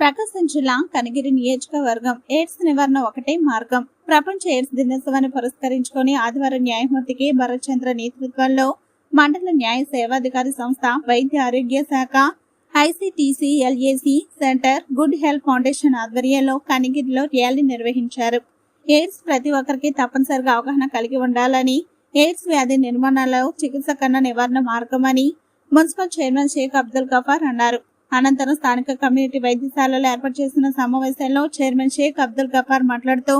ప్రకాశం జిల్లా కనిగిరి నియోజకవర్గం ఎయిడ్స్ నివారణ ఒకటే మార్గం. ప్రపంచ ఎయిడ్స్ దినోత్సవాన్ని పురస్కరించుకొని ఆదివారం న్యాయమూర్తికి భరత్చంద్ర నేతృత్వంలో మండల న్యాయ సేవాధికారి సంస్థ వైద్య ఆరోగ్య శాఖ ICTC LAC centre good health foundation ఆధ్వర్యంలో కనిగిరిలో ర్యాలీ నిర్వహించారు. ఎయిడ్స్ ప్రతి ఒక్కరికి తప్పనిసరిగా అవగాహన కలిగి ఉండాలని ఎయిడ్స్ వ్యాధి నిర్మాణాలలో చికిత్స కన్నా నివారణ మార్గమని మున్సిపల్ చైర్మన్ షేక్ అబ్దుల్ గఫార్ అన్నారు. అనంతరం స్థానిక కమ్యూనిటీ వైద్యశాలలో ఏర్పాటు చేసిన సమావేశంలో చైర్మన్ షేక్ అబ్దుల్ గఫార్ మాట్లాడుతూ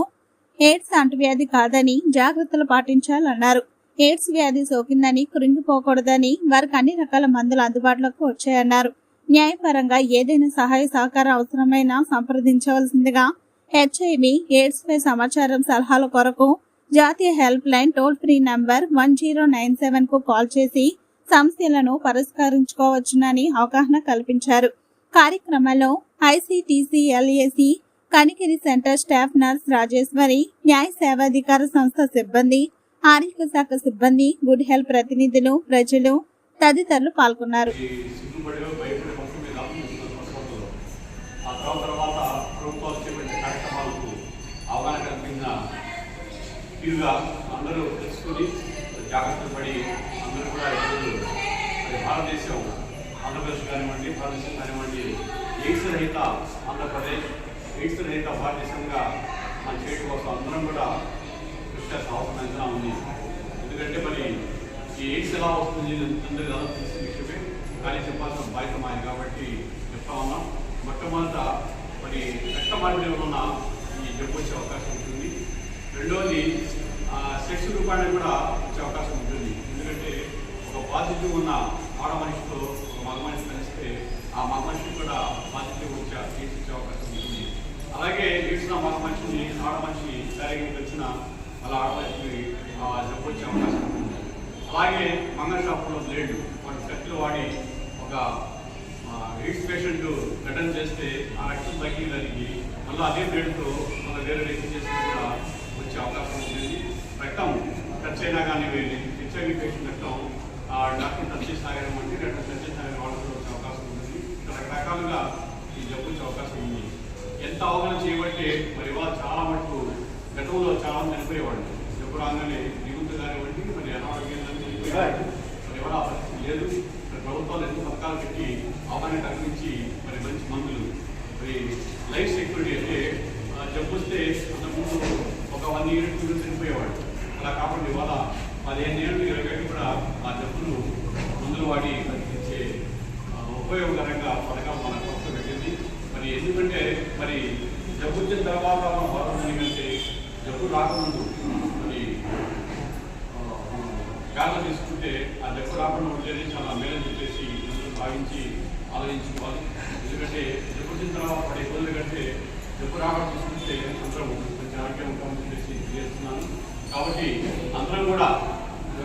ఎయిడ్స్ అంటువ్యాధి కాదని జాగ్రత్తలు పాటించాలన్నారు. ఎయిడ్స్ వ్యాధి సోకిందని కృంగిపోకూడదని వారికి అన్ని రకాల మందులు అందుబాటులోకి వచ్చాయన్నారు. న్యాయపరంగా ఏదైనా సహాయ సహకారం అవసరమైనా సంప్రదించవలసిందిగా హెచ్ఐవి ఎయిడ్స్ పై సమాచారం సలహాల కొరకు జాతీయ help line toll free number one zero nine సెవెన్కు call చేసి సమస్యలను పరిష్కరించుకోవచ్చునని అవగాహన కల్పించారు. కార్యక్రమంలో ICTC LAC Kanigiri centre staff nurse Rajeswari న్యాయ సేవాధికార సంస్థ సిబ్బంది ఆరోగ్య శాఖ సిబ్బంది గుడ్ హెల్త్ ప్రతినిధులు ప్రజలు తదితరులు పాల్గొన్నారు. ఈ సిగ్గుపడి భారతదేశం ఆంధ్రప్రదేశ్ కానివ్వండి భారతదేశం కానివ్వండి ఎయిడ్స్ రహిత ఆంధ్రప్రదేశ్ ఎయిడ్స్ రహిత భారతదేశంగా మన చేయడం కోసం అందరం కూడా కృషి చేసిన ఉంది. ఎందుకంటే మరి ఈ ఎయిడ్స్ ఎలా వస్తుంది అందరూ ఎలా తెలిసిన విషయమే. కానీ చెప్పాల్సిన బాధ్యత మాది కాబట్టి చెప్తా ఉన్నాం. మొట్టమొదట మరి రక్త మార్పిడి ఉన్న ఈ జబ్బు వచ్చే అవకాశం ఉంటుంది. రెండోది సెక్స్ రూపాయలు కూడా వచ్చే అవకాశం ఉంటుంది. ఎందుకంటే ఒక పాజిటివ్ ఉన్న ఆడ మనిషితో ఒక మగ మనిషి కలిస్తే ఆ మగ మనిషిని కూడా పాజిటివ్ వచ్చే ఎయిడ్స్ అవకాశం ఉంటుంది. అలాగే ఎయిడ్స్ మగ మనిషిని ఆడ మనిషి సరిగ్గా వచ్చిన అలా ఆడ మనిషికి ఆ జబ్బు వచ్చే అవకాశం ఉంటుంది. అలాగే మంగళ షాపులో బ్లేడ్ వాటి కత్తులు వాడి ఒక ఎయిడ్స్ పేషెంట్ రిటర్న్ చేస్తే ఆ రక్తం తగ్గి దానికి మళ్ళీ అదే బ్లేడ్తో మళ్ళీ వేరే వ్యక్తి చేస్తే కూడా వచ్చే అవకాశం ఉంటుంది. రక్తం ఖర్చు అయినా కానీ హెచ్ఐవి పేషెంట్ రక్తం డాక్టర్ టచ్ చేసి తాగడం అంటే రక్తం టచ్ వచ్చే అవకాశం ఉంటుంది. ఇక్కడ రకరకాలుగా ఈ జబ్బు వచ్చే అవకాశం ఉంది. ఎంత అవగాహన చేయబట్టే మరి వాళ్ళు చాలా మటుకు గతంలో చాలా మంది చనిపోయేవాళ్ళు. జబ్బు రాగానే దిగుతు కానివ్వండి మరి అనారోగ్యం చనిపోయేవాళ్ళు మరి ఎవరు ఆ పరిస్థితి లేదు. మరి ప్రభుత్వాలు ఎన్నో పథకాలు పెట్టి అవగాహన కల్పించి మరి మంచి మందులు. మరి లైఫ్ సెక్యూరిటీ అంటే జబ్బు వస్తే అంతకుముందు ఒక వన్ ఇయర్ టూ ఇయర్స్ చనిపోయేవాడు అలా కాకుండా ఇవాళ పదిహేను ఏళ్ళు ఇరవై ఏళ్ళు కూడా ఆ జబ్బులు మందులు వాడి బతికించే ఉపయోగకరంగా పథకం మన ప్రభుత్వం పెట్టింది. మరి ఎందుకంటే మరి జబ్బు వచ్చిన తర్వాత మనం బాగుంటుంది కంటే జబ్బు రాకముందు మరి ఆ, జాగ్రత్త తీసుకుంటే ఆ జబ్బు రాకుండా ఉండేది చాలా మేలు చెప్పేసి అందరూ భావించి ఆలోచించుకోవాలి ఎందుకంటే జబ్బు వచ్చిన తర్వాత పడే ఇబ్బందులు కంటే జబ్బు రాకుండా తీసుకుంటే అందరం మంచి ఆరోగ్యం ఉంటామని చెప్పేసి తెలియజేస్తున్నాను. కాబట్టి అందరం కూడా ఎవరైనా పొరపాటున ఆ జబ్బు